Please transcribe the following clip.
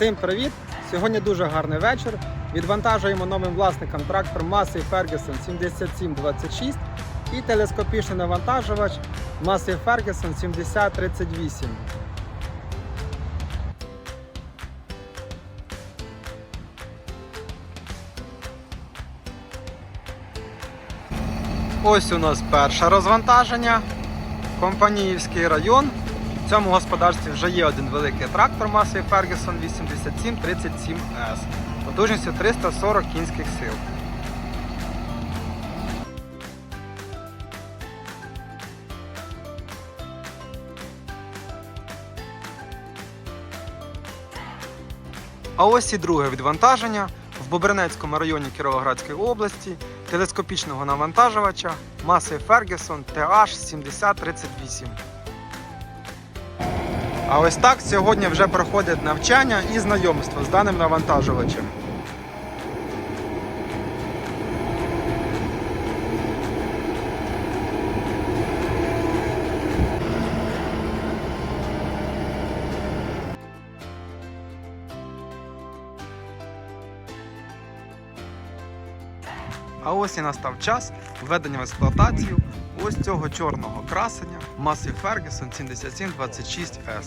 Всім привіт! Сьогодні дуже гарний вечір. Відвантажуємо новим власникам трактор Massey Ferguson 7726 і телескопічний навантажувач Massey Ferguson 7038. Ось у нас перше розвантаження. Компаніївський район. В цьому господарстві вже є один великий трактор Massey Ferguson 8737S потужністю 340 кінських сил. А ось і друге відвантаження в Бобринецькому районі Кіровоградської області телескопічного навантажувача Massey Ferguson TH7038. А ось так сьогодні вже проходять навчання і знайомство з даним навантажувачем. А ось і настав час введення в експлуатацію ось цього чорного красення Massey Ferguson 7726S.